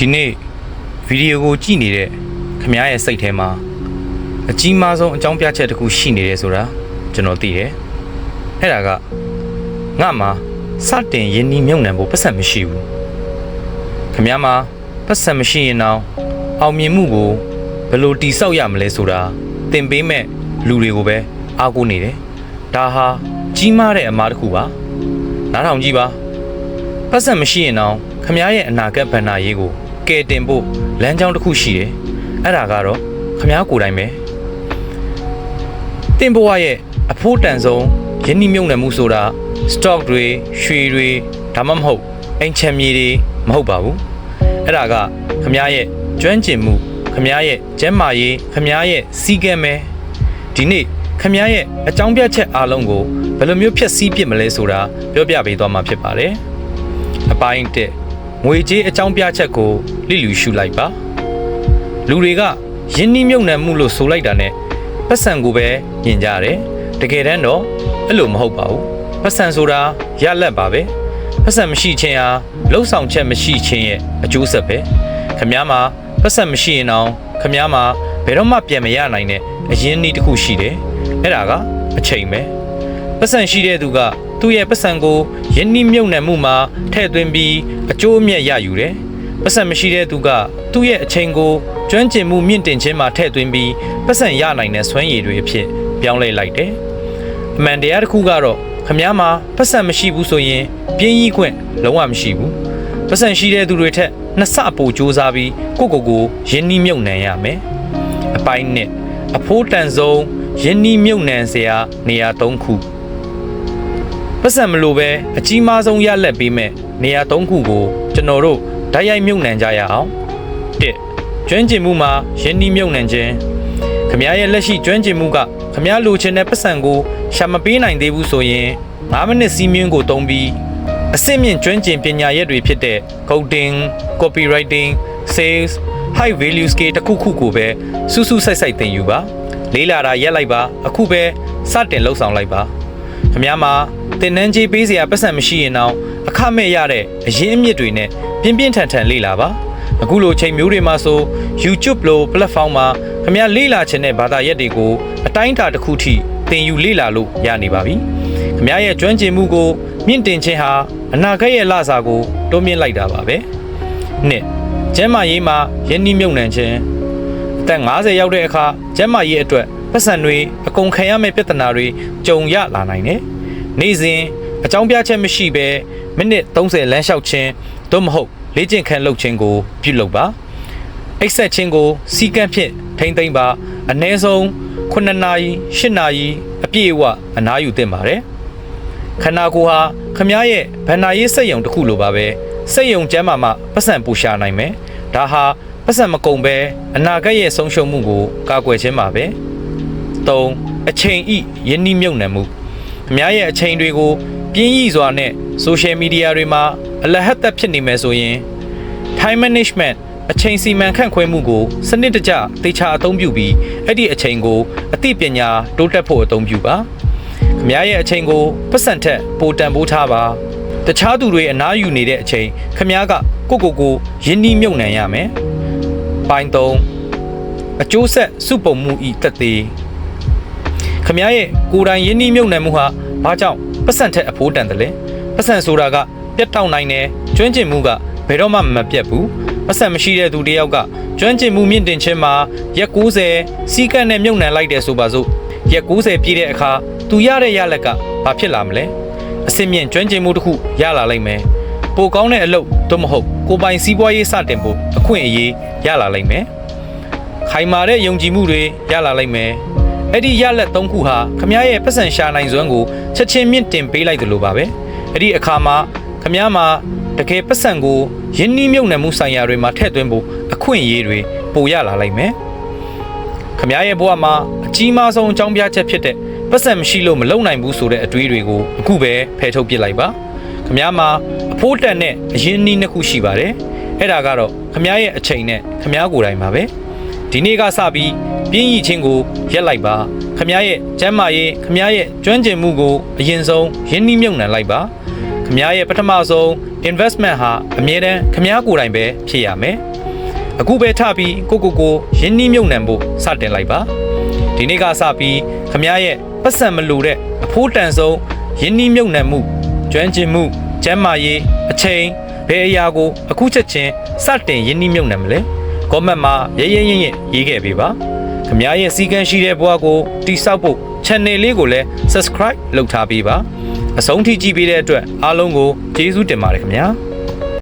ဒီနေ့ဗီဒီယိုကိုကြည့်နေတဲ့ခမရဲ့စိတ်ထဲမှာအကြီးမားဆုံးအကြောင်းပြချက်တစ်ခုရှိနေတယ်ဆိုတာကျွန်တော်သိတယ်။အဲ့ဒါကငါမှာစတင်ရင်းနှီးမြုပ်နှံဖို့ပတ်သက်မရှိဘူး။ခမမှာပတ်သက်မရှိရင်တော့အောင်မြင်မှုကိုဘယ်လိုတိဆောက်ရမလဲဆိုတာသင်ပေးမဲ့လူတွေကိုပဲအားကိုးနေတယ်။ဒါဟာကြီးမားတဲ့အမှားတစ်ခုပါ။နားထောင်ကြည့်ပါ။ပတ်သက်မရှိရင်တော့ခမရဲ့အနာဂတ်ဗန္နာရေးကို ကယ်တင်ဖို့လမ်းကြောင်းတစ်ခုရှိတယ်။အဲ့ဒါကတော့ခမားကိုယ်တိုင်ပဲ။တင်ဘဝရဲ့အဖို့တန်ဆုံးယင်းနှိမ့်မြုံနယ်မှုဆိုတာ stock တွေရွှေတွေဒါမှမဟုတ်အိမ်ချမ်းမြေတွေမဟုတ်ပါဘူး။အဲ့ဒါကခမားရဲ့ကျွမ်းကျင်မှုခမားရဲ့ကျမ်းမာရေးခမားရဲ့စီကံပဲ။ဒီနေ့ခမားရဲ့အကြောင်းပြချက်အားလုံးကိုဘယ်လိုမျိုးဖြည့်ဆည်းပြစ်မလဲဆိုတာပြောပြပေးသွားမှာဖြစ်ပါတယ်။အပိုင်း1 ငွေကြေးအကြောင်းပြချက်ကိုလိလူရှုလိုက်ပါလူတွေကယင်းနှီးမြုပ်နှံမှုလို့ဆိုလိုက်တာနဲ့ပတ်စံကိုပဲမြင်ကြတယ်တကယ်တမ်းတော့အဲ့လိုမဟုတ်ပါဘူးပတ်စံဆိုတာရလက်ပါပဲပတ်စံမရှိခြင်းဟာလှုပ်ဆောင်ချက်မရှိခြင်းရဲ့အကျိုးဆက်ပဲခမ ्या မှာပတ်စံမရှိရင်တော့ခမ ्या မှာဘယ်တော့မှပြန်မရနိုင်တဲ့အရင်းနှီးတစ်ခုရှိတယ်အဲ့ဒါကအချိန်ပဲပတ်စံရှိတဲ့သူက သူ့ရဲ့ပတ်စံကိုယင်းနှိမ့်မြုပ်နှံမှုမှာထည့်သွင်းပြီးအကျိုးအမြတ်ရယူတယ်။ပတ်စံမရှိတဲ့သူကသူ့ရဲ့အချိန်ကိုကျွမ်းကျင်မှုမြင့်တင်ခြင်းမှာထည့်သွင်းပြီးပတ်စံရနိုင်တဲ့စွမ်းရည်တွေအဖြစ်ပြောင်းလဲလိုက်တယ်။အမှန်တရားတစ်ခုကတော့ခမားမှာပတ်စံမရှိဘူးဆိုရင်ပြင်းကြီးခွင့်လုံးဝမရှိဘူး။ပတ်စံရှိတဲ့သူတွေထက်နှစ်ဆပိုစူးစမ်းပြီးကိုယ့်ကိုယ်ကိုယင်းနှိမ့်မြုပ်နှံရမယ်။အပိုင်းနဲ့အဖိုးတန်ဆုံးယင်းနှိမ့်မြုပ်နှံစရာနေရာ၃ခု ပတ်စံမလို့ပဲအကြီးမားဆုံးရလက်ပေးမဲ့နေရာ၃ခုကိုကျွန်တော်တို့ဓာတ်ရိုက်မြုပ်နှံကြရအောင်၁ကျွမ်းကျင်မှုမှာယင်းနှီးမြုပ်နှံခြင်းခမ ्या ရဲ့လက်ရှိကျွမ်းကျင်မှုကခမ ्या လိုချင်တဲ့ပတ်စံကိုရှာမပေးနိုင်သေးဘူးဆိုရင်9မိနစ်စီးမြင့်ကိုတုံးပြီးအစစ်မြင့်ကျွမ်းကျင်ပညာရက်တွေဖြစ်တဲ့ coding, copywriting, sales, high value skill တစ်ခုခုကိုပဲစူးစူးဆိုက်ဆိုက်သင်ယူပါ လေးလာတာရက်လိုက်ပါ အခုပဲစတင်လှုပ်ဆောင်လိုက်ပါ ခမများမှာတင်နန်းကြီးပေးစရာပတ်စံမရှိရင်တော့အခမဲ့ရတဲ့အရင်းအမြစ်တွေနဲ့ပြင်းပြင်းထန်ထန်လေ့လာပါအခုလိုချိန်မျိုးတွေမှာဆို YouTube လို platform မှာခမများလေ့လာခြင်းတဲ့ဘာသာရပ်တွေကိုအတိုင်းအတာတစ်ခုထိသင်ယူလေ့လာလို့ရနေပါပြီခမရဲ့ကျွမ်းကျင်မှုကိုမြင့်တင်ခြင်းဟာအနာဂတ်ရဲ့လစာကိုတိုးမြင့်လိုက်တာပါပဲနှစ်ကျမ်းမာရေးမှာယဉ်နှိမ့်ညွန့်နှံခြင်းအသက်50ရောက်တဲ့အခါကျမ်းမာရေးအတွက် ပတ်စံတွေအကုန်ခံရမယ့်ပြဿနာတွေကြုံရလာနိုင်တယ်။နေ့စဉ်အကြောင်းပြချက်မရှိဘဲမိနစ်30လမ်းလျှောက်ခြင်းသို့မဟုတ်လေ့ကျင့်ခန်းလုပ်ခြင်းကို ပြုလုပ်ပါ။အိတ်ဆက်ခြင်းကိုစီကံဖြင့်ထိမ့်သိမ့်ပါအနည်းဆုံး9နာရီ10နာရီအပြည့်အဝအနားယူသင့်ပါတယ်။ခန္ဓာကိုယ်ဟာခမားရဲ့ဗန္နာရေးစက်ယုံတစ်ခုလိုပါပဲစက်ယုံကျမ်းမာမှပတ်စံပူရှာနိုင်မယ်။ဒါဟာပတ်စံမကုံပဲအနာဂတ်ရဲ့ဆုံးရှုံးမှုကိုကာကွယ်ခြင်းပါပဲ။ ၃အချိန်ဤယင်းနှိမြုံနှံမှုအများရဲ့အချိန်တွေကိုပြင်းရည်စွာနဲ့ social media တွေမှာအလဟတ်သက်ဖြစ်နေမယ်ဆိုရင် time management အချိန်စီမံခန့်ခွဲမှုကိုစနစ်တကျသေချာအသုံးပြုပြီးအဲ့ဒီအချိန်ကိုအသိပညာတိုးတက်ဖို့အသုံးပြုပါခမရဲ့အချိန်ကိုပတ်စံထက်ပိုတန်ဖိုးထားပါတခြားသူတွေအနားယူနေတဲ့အချိန်ခမကကိုကိုကိုယင်းနှီးမြုံနှံရမယ်ပိုင်း3အကျိုးဆက်စုပုံမှုဤတက်သေး ခမရဲ့ကိုယ်တိုင်ယင်းနှီးမြုံနှံမှုဟာဘာကြောင့်ပတ်စံထက်အဖိုးတန်တယ်လဲပတ်စံဆိုတာကပြတ်တောက်နိုင်တယ်ကျွမ်းကျင်မှုကဘယ်တော့မှမပြတ်ဘူးပတ်စံမရှိတဲ့သူတယောက်ကကျွမ်းကျင်မှုမြင့်တင်ခြင်းမှာရက်90စီးကပ်နဲ့မြုံနှံလိုက်တယ်ဆိုပါစို့ရက်90ပြည့်တဲ့အခါသူရတဲ့ရလက်ကဘာဖြစ်လာမလဲအစင်မြင့်ကျွမ်းကျင်မှုတစ်ခုရလာလိမ့်မယ်ပိုကောင်းတဲ့အလုပ်သို့မဟုတ်ကိုယ်ပိုင်စီးပွားရေးစတင်ဖို့အခွင့်အရေးရလာလိမ့်မယ်ခိုင်မာတဲ့ယုံကြည်မှုတွေရလာလိမ့်မယ် အဲ့ဒီရလက်သုံးခုဟာခမရဲ့ပတ်စံရှာနိုင်စွမ်းကိုချက်ချင်းမြင့်တင်ပေးလိုက်တယ်လို့ပါပဲအဲ့ဒီအခါမှာခမမှာတကယ်ပတ်စံကိုယင်းနှီးမြုပ်နှံမှုဆိုင်ရာတွေမှာထည့်သွင်းဖို့အခွင့်အရေးတွေပိုရလာလိမ့်မယ်ခမရဲ့ဘဝမှာအကြီးမားဆုံးအကြောင်းပြချက်ဖြစ်တဲ့ပတ်စံမရှိလို့မလုံနိုင်ဘူးဆိုတဲ့အတွေးတွေကိုအခုပဲဖယ်ထုတ်ပစ်လိုက်ပါခမမှာအဖိုးတန်တဲ့အရင်နှီးနှစ်ခုရှိပါတယ်အဲ့ဒါကတော့ခမရဲ့အချိန်နဲ့ခမကိုယ်တိုင်ပါပဲဒီနေ့ကစပြီး ပြင်းရည်ချင်းကိုရက်လိုက်ပါခမရဲ့ကျမ်းမာရေးခမရဲ့ကျွမ်းကျင်မှုကိုအရင်ဆုံးရင်းနှီးမြုပ်နှံလိုက်ပါခမရဲ့ပထမဆုံး investment ဟာအမြဲတမ်းခမားကိုယ်တိုင်ပဲဖြစ်ရမယ်အခုပဲထပြီးကိုကိုကိုရင်းနှီးမြုပ်နှံဖို့စတင်လိုက်ပါဒီနေ့ကစပြီးခမားရဲ့ပတ်စံမလိုတဲ့အဖိုးတန်ဆုံးရင်းနှီးမြုပ်နှံမှုကျွမ်းကျင်မှုကျန်းမာရေးအချိန်ဘယ်အရာကိုအခုချက်ချင်းစတင်ရင်းနှီးမြုပ်နှံမလဲကောမန့်မှာရဲရဲရင်ရင်ရေးခဲ့ပေးပါ ခမားရဲ့စီကံရှိတဲ့ဘဝကိုတိဆောက်ဖို့ channel လေးကိုလည်း subscribe လုပ်ထားပေးပါအဆုံးထိကြည့်ပေးတဲ့အတွက်အားလုံးကိုကျေးဇူးတင်ပါတယ်ခင်ဗျာ